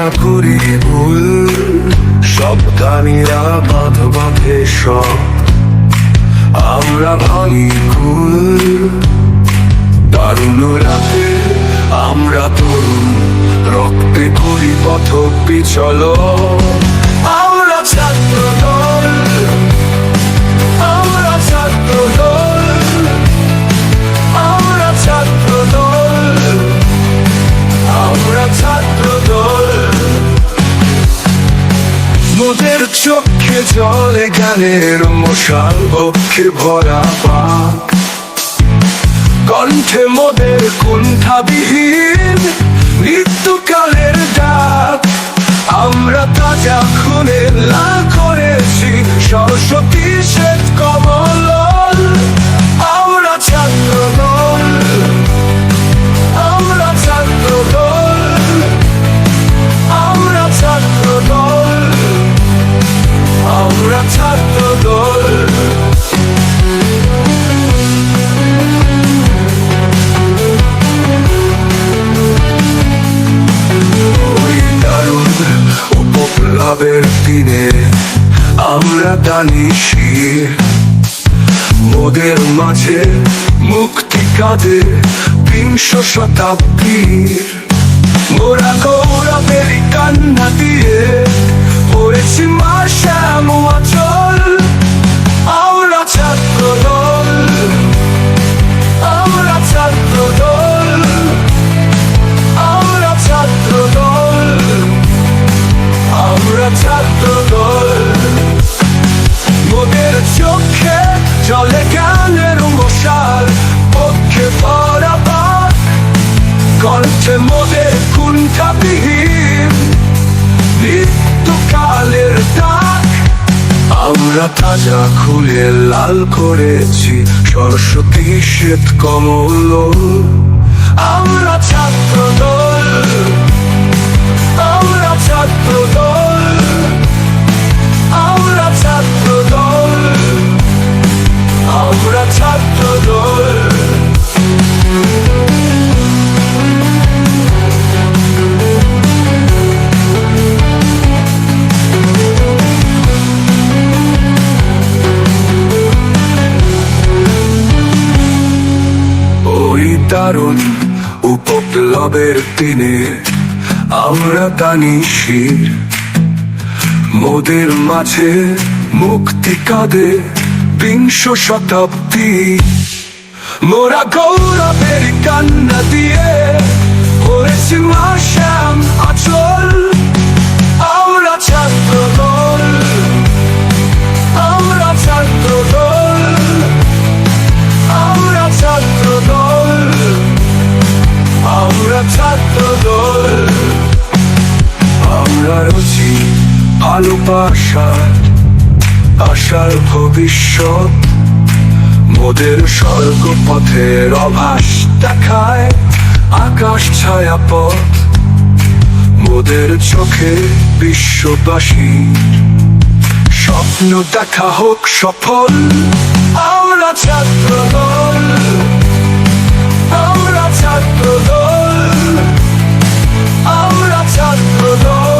না ভুল, সব গানিরা বাঁধ বাঁধে সব। আমরা ভাঙি ভুল, দারুণ রাতে আমরা তরুণ। রক্তে করি পথ পিছল। জলে গানের মশাল বক্ষে ভরা পাক। কণ্ঠে মোদের কুণ্ঠাবিহীন মৃত্যুকালের উপপ্লাবের দিনে আমরা দানিশি মোদের মাঝে মুক্তি কাঁদে বিংশ শতাব্দীর। মোরা গৌরবের কান্না দিয়ে পড়েছি মা শ্যাম অচল কণ্ঠে মোদের কুণ্ঠাবিহীন মৃত্যুকালের ডাক। আমরা তাজা খুলে লাল করেছি সরস্বতী শ্বেত কমল দারুণ উপপ্লবের দিনে আমরা তানি শির। মোদের মাঝে মুক্তি কাঁদে বিংশ শতাব্দী। মোরা গৌরবের কান্না দিয়ে হয়েছে মা শ্যাম আচল ভালোবাসার আশার ভবিষ্যৎ, মোদের স্বর্গ পথের অভাস দেখায় আকাশ ছায়া পথ, মোদের চোখে বিশ্ববাসী। স্বপ্ন দেখা হোক সফল, আমরা ছাত্র